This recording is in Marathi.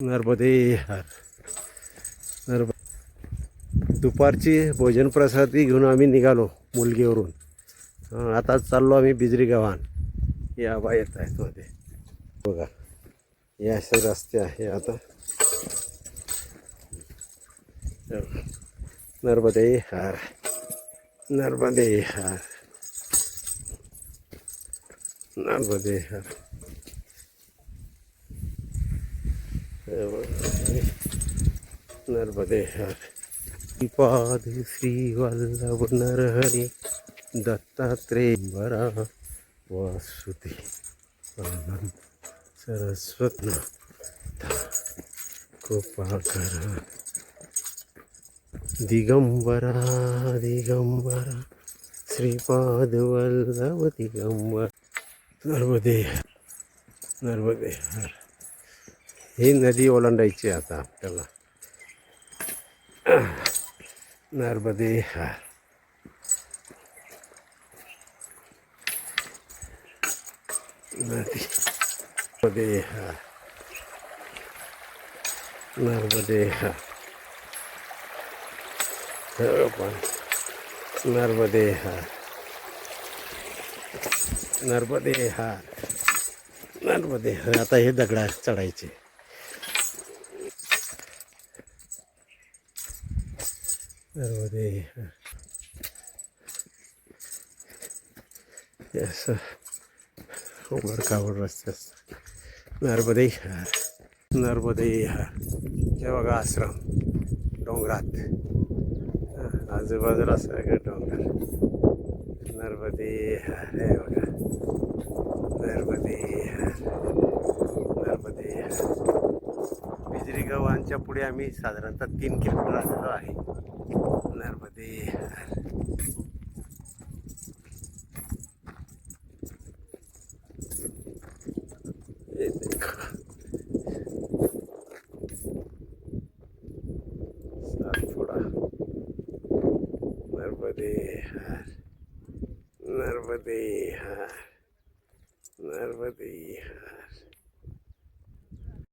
नर्मदे हर। नर्म दुपारची भोजन प्रसादी घेऊन आम्ही निघालो मुलगीवरून. आता चाललो आम्ही बिजरी गावान. या बा येत आहेत मध्ये. बघा हे असे रस्ते आहे आता. नर्मदे हार। नर्मदे हार। नर्मदे हार। നർമ്മദേഹാത് ശ്രീവല്ലഭ നരഹരി ദത്താത്രേയംബര വാസുതി സരസ്വത്ന കൃപാകര ദിഗംബര ദിഗംബര. ശ്രീപാദവല്ലഭ ദിഗംബര. നർമ്മദേഹ നർമ്മദേഹ ही नदी ओलांडायची आता आपल्याला. नर्मदे हा. नदी नर्मदे हा. नर्मदे हा. नर्मदे हा. नर्मदे हा. नर्मदे आता हे दगडा चढायचे. नर्मदे हर हे असं उघड कावड रस्ते असतात नर्मदे नर्मदे हे बघा आश्रम डोंगरात हा, आजूबाजूला सगळं डोंगर नर्मदे हर हे बघा नर्मदे नर्मदे बिजरी गव्हाणच्या पुढे आम्ही साधारणतः तीन किलोमीटर आलेलो आहे नर्मदे हर ये नर्मदे हर नर्मदे हर